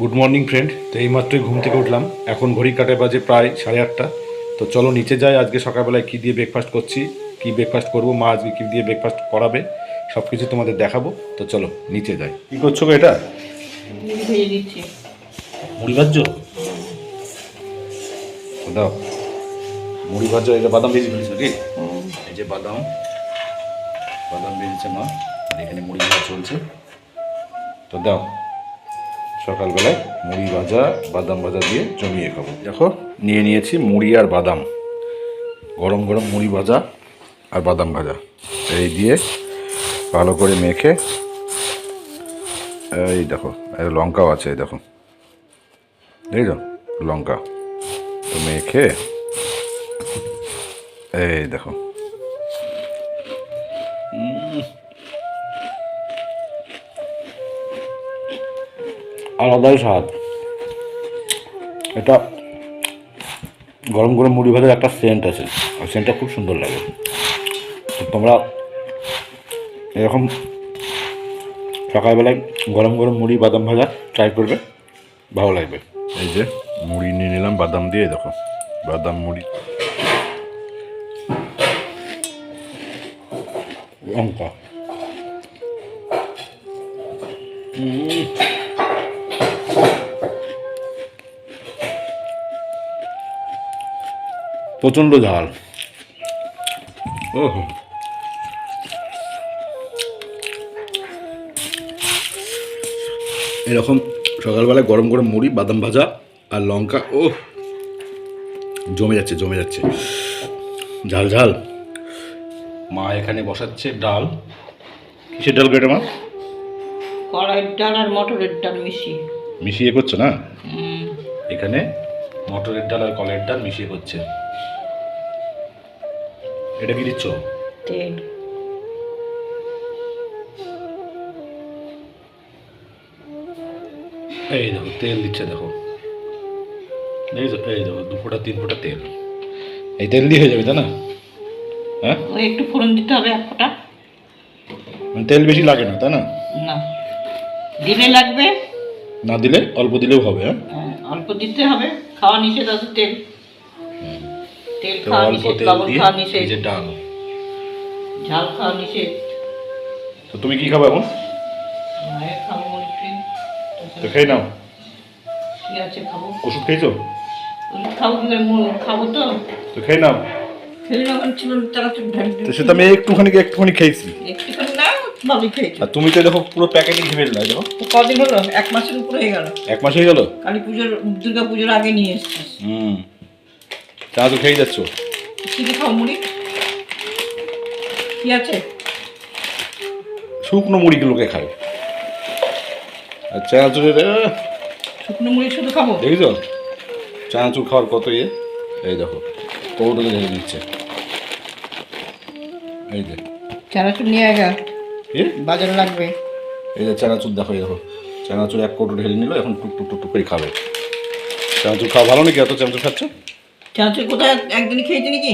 Good morning friend তো এইমাত্রই ঘুম থেকে উঠলাম। এখন ঘড়ি কাটে বাজে প্রায় সাড়ে আটটা। তো চলো নিচে যাই। আজকে সকালবেলায় কী দিয়ে ব্রেকফাস্ট করছি কী ব্রেকফাস্ট করব মা আজকে কী দিয়ে ব্রেকফাস্ট করাবে সব কিছু তোমাদের দেখাবো। তো চলো নিচে যাই। কী করছ গো এটা? মুড়ি ভেজে দিচ্ছি মুড়ি ভাজছো? দাও। মুড়ি ভাজছো এটা বাদাম ভেজে ফেলেছো কি এই যে বাদাম। বাদাম ভেজেছে মা আর এখানে মুড়ি ভাজা চলছে। তো দাও। সকালবেলায় মুড়ি ভাজা, বাদাম ভাজা দিয়ে জমিয়ে খাব। দেখো, নিয়ে নিয়েছি মুড়ি আর বাদাম। গরম গরম মুড়ি ভাজা আর বাদাম ভাজা। এই দিয়ে ভালো করে মেখে, এই দেখো লঙ্কাও আছে দেখো। তো লঙ্কা। তো মেখে, এই দেখো। আলাদাই স্বাদ। এটা গরম গরম মুড়ি ভাজার একটা সেন্ট আছে। আর সেন্টটা খুব সুন্দর লাগে। তো তোমরা এরকম সকালবেলায় গরম গরম মুড়ি বাদাম ভাজা ট্রাই করবে। ভালো লাগবে। এই যে মুড়ি নিয়ে নিলাম বাদাম দিয়ে দেখো বাদাম মুড়ি। লঙ্কা। প্রচণ্ড ঝাল। ওহ। এরকম সকালবেলায় গরম গরম মুড়ি বাদাম ভাজা আর লঙ্কা ও জমে যাচ্ছে জমে যাচ্ছে। ঝাল ঝাল। মা এখানে বসাচ্ছে ডাল। কিসের ডাল কেটে মা? কড়াইয়ের ডাল আর মটরের ডাল মিশিয়ে। মিশিয়ে করছ না? এখানে মটরের ডাল আর কলের ডাল মিশিয়ে করছে। এটা কি দিচ্ছ? তেল। এই দেখো তেল দিচ্ছে দেখো। এই দেখো এই দেখো দু ফোঁটা তিন ফোঁটা তেল। এই তেল দিয়ে হয়ে যাবে তাই না? হ্যাঁ? একটু ফোড়ন দিতে হবে এক ফোঁটা। মানে তেল বেশি লাগে না তাই না? না। দিলে লাগবে না দিলে অল্প দিলেও হবে হ্যাঁ? হ্যাঁ, অল্প দিতে হবে খাওয়া নিষেধ আছে তেল। তেল খাওয়া নিষেধ লবণ খাওয়া নিষেধ। যে ডাল। ঝাল খাওয়া নিষেধ। তো তুমি কি খাবে এখন? তো খেয়ে নাও। ঠিক আছে খাব। ওষুধ খেয়েছো? খাব খাব তো। তো খেয়ে নাও। ছিল তারা তো তো সেটা আমি একটুখানি একটুখানি খেয়েছি। একটুখানি না খেয়েছি আর তুমি তো দেখো পুরো ফেললে দেখো। কদিন হলো? এক মাসের উপরে হয়ে গেল। এক মাস হয়ে গেল? কালী পুজোর দুর্গা পুজোর আগে নিয়ে এসছিস। হুম। তো খেয়ে যাচ্ছ। খাও মুড়ি? কি আছে? শুকনো মুড়িগুলোকে খায়। আর চানাচুরের শুকনো মুড়ি শুধু খাব? দেখেছ? চানাচুর খাওয়ার কত ইয়ে? এই দেখো কৌটোতে ঢেলে দিচ্ছে। এই যে। চানাচুর নিয়ে আগা বাজারে লাগবে। এই যে চানাচুর দেখো দেখো। চানাচুর এক কৌটো ঢেলে নিল এখন টুক টুক টুক টুক করে খাবে। চানাচুর খাওয়া ভালো নাকি? এত চানাচুর খাচ্ছ? চানাচুর কোথায়? একদিন খেয়েছি নাকি?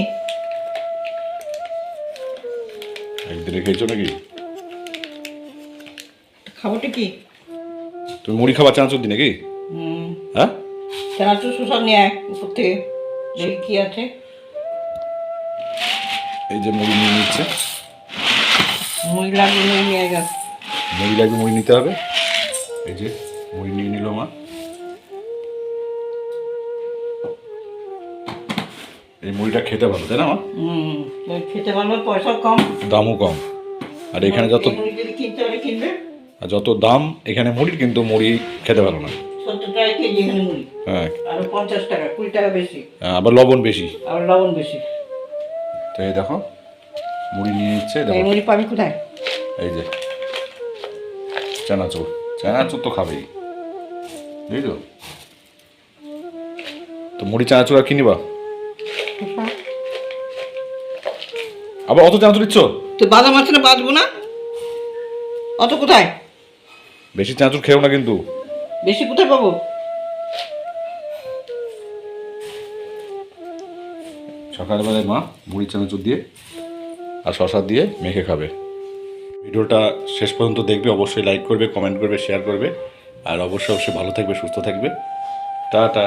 একদিনে খেয়েছো নাকি? খাবোটা কি? তুমি মুড়ি খাবার চানাচুর দি নাকি? হ্যাঁ? চানাচুর শোষণ নিয়ে আয় উপর থেকে। দেখি কি আছে। এই যে মুড়ি নিয়ে নিচ্ছে। মুড়ি নিয়ে মুড়ি লাগবে মুড়ি নিতে হবে। এই যে মুড়ি নিয়ে নিল মা। এই মুড়িটা খেতে ভালো তাই না মা? হুম খেতে পারবে পয়সাও কম। দামও কম। আর এখানে যত আর যত দাম এখানে মুড়ির কিন্তু মুড়ি খেতে ভালো না। হ্যাঁ। বেশি। আবার লবণ বেশি। আর লবণ বেশি। তো এই দেখো। মুড়ি নিয়ে নিচ্ছে মুড়ি পাবি কোথায়? এই যে চানাচুর। চানাচুর তো খাবেই। বুঝলো তো? মুড়ি চানাচুর আর কিনিবা আবার অত চানাচুর দিচ্ছ? তো বাদাম আছে না বাঁচবো না? অত কোথায়? বেশি চানাচুর খেও না কিন্তু। বেশি কোথায় পাবো? সকালবেলায় মা মুড়ি চানাচুর দিয়ে আর শশা দিয়ে মেখে খাবে। ভিডিওটা শেষ পর্যন্ত দেখবে, অবশ্যই লাইক করবে কমেন্ট করবে শেয়ার করবে। আর অবশ্যই অবশ্যই ভালো থাকবে, সুস্থ থাকবে। টাটা।